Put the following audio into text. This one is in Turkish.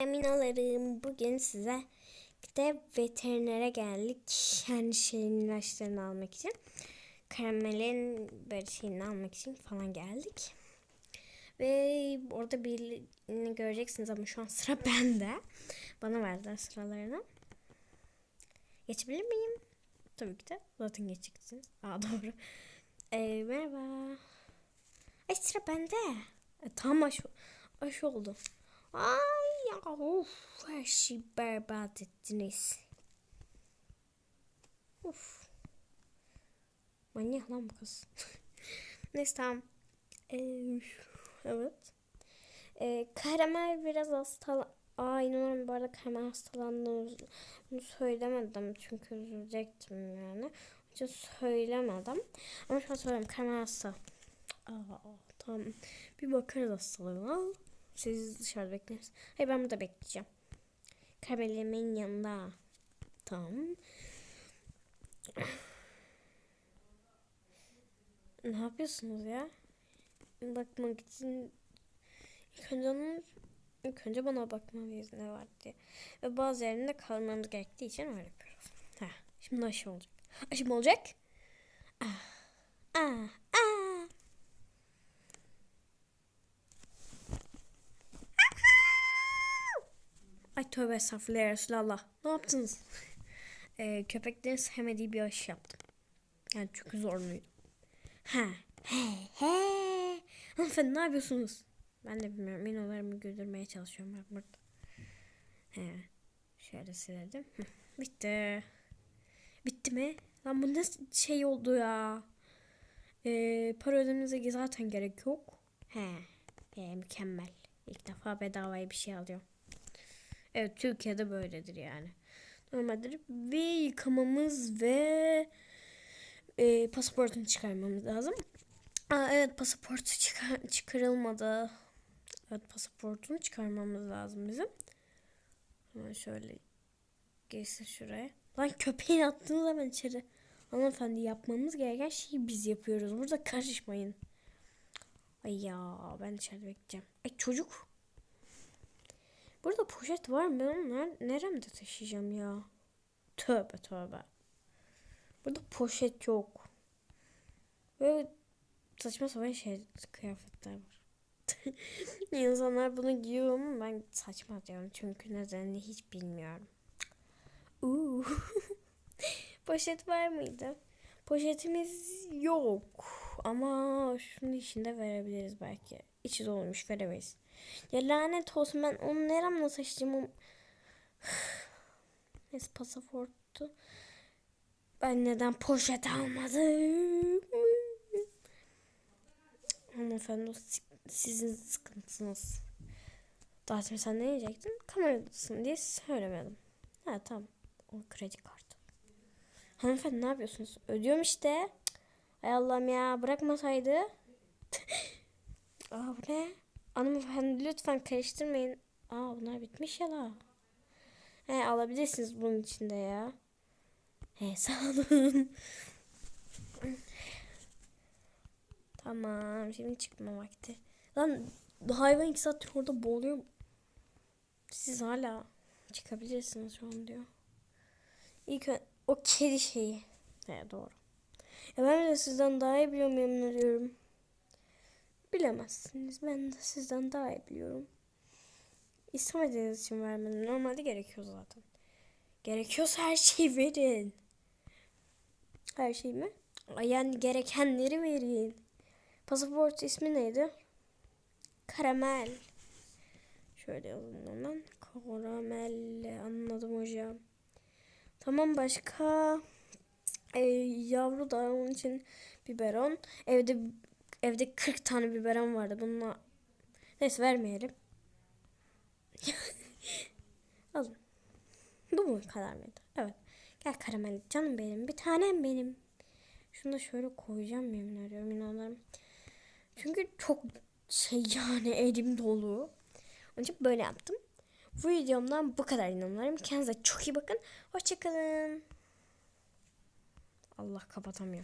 Eminalarım bugün size de veterinere geldik. Yani şeyin ilaçlarını almak için. Karamelin böyle şeyini almak için falan geldik. Ve orada birini göreceksiniz ama şu an sıra bende. Bana verdiler sıralarını. Geçebilir miyim? Tabii ki de. Zaten geçeceksiniz. Aa doğru. Ee, merhaba. Ay sıra bende. E, tam aşı, aşı oldu. Ay ya of her şeyi berbat ettiniz. Of. Manyak lan bu kız. Neyse tamam. Ee, evet. Ee, karamel biraz hastalan... Aa inanamıyorum bu arada karamel hastalandığını söylemedim. Çünkü üzülecektim yani. İçin söylemedim. Ama şu an söyleyeyim karamel hasta. Aa, tamam. Bir bakarız hastalığına. Siz dışarıda bekleriz. Hayır ben burada bekleyeceğim. Karamelimin yanında. Tamam. Ne yapıyorsunuz ya? Bakmak için ilk önce onun ilk önce bana bakmalıyız ne var diye. Ve bazı yerinde kalmamız gerektiği için öyle yapıyoruz. Ha, şimdi aşı olacak. Aşı olacak? Ah, ah. Ay tövbe estağfurullah Resulallah. Ne yaptınız? Ee, köpeklerin sevmediği bir aşı yaptım. Yani çok zorluydu. Ha. He he. Hanımefendi ne yapıyorsunuz? Ben de bilmiyorum. Minolarımı güldürmeye çalışıyorum ben burada. He. Şöyle siledim. Hı, Bitti. Bitti mi? Lan bu ne şey oldu ya? Ee, para ödemenize zaten gerek yok. He. He, mükemmel. İlk defa bedavaya bir şey alıyorum. Evet Türkiye'de böyledir yani. Normaldir. Ve yıkamamız ve e, pasaportunu çıkarmamız lazım. Aa, evet pasaportu çıkar, çıkarılmadı. Evet pasaportunu çıkarmamız lazım bizim. Hemen şöyle geçsin şuraya. Lan köpeğin attığınız zaman içeri. Hanımefendi yapmamız gereken şeyi biz yapıyoruz. Burada karışmayın. Ay ya ben içeride bekleyeceğim. Ay çocuk. Burada poşet var mı? Ben onu ner- neremde taşıyacağım ya? Tövbe tövbe. Burada poşet yok. Böyle saçma sapan şey kıyafetler var. İnsanlar bunu giyiyor ama ben saçma diyorum. Çünkü nedenini hiç bilmiyorum. Poşet var mıydı? Poşetimiz yok. Ama şunun içinde verebiliriz belki. İçi dolmuş veremeyiz. Ya lanet olsun ben onu neremle o- Neyse pasaportu. Ben neden poşet almadım? Hanımefendi o si- sizin sıkıntınız. Daha şimdi sen ne diyecektin? Kameradasın diye söylemedim. Ha tamam. O kredi kartı. Hanımefendi ne yapıyorsunuz? Ödüyorum işte. Ay Allah'ım ya bırakmasaydı. Aa bu ne? Hanımefendi lütfen karıştırmayın. Aa bunlar bitmiş ya la. He alabilirsiniz bunun içinde ya. He sağ olun. tamam şimdi çıkma vakti. Lan hayvan iki saattir orada boğuluyor. Siz hala çıkabilirsiniz şu an diyor. İlk o kedi şeyi. He doğru. Ya ben de sizden daha iyi biliyorum yemin ediyorum. Bilemezsiniz. Ben de sizden daha iyi biliyorum. İstemediğiniz için vermedim. Normalde gerekiyor zaten. Gerekiyorsa her şeyi verin. Her şey mi? Yani gerekenleri verin. Pasaport ismi neydi? Karamel. Şöyle yazalım hemen. Karamel. Anladım hocam. Tamam başka. Ee, yavru da onun için biberon. Evde evde 40 tane biberon vardı. Bununla neyse vermeyelim. Alın. Bu mu kadar mıydı? Evet. Gel karamel canım benim. Bir tanem benim. Şunu da şöyle koyacağım yemin ediyorum inanırım. Çünkü çok şey yani elim dolu. Onun için böyle yaptım. Bu videomdan bu kadar inanırım. Kendinize çok iyi bakın. Hoşçakalın. Allah kapatamıyor.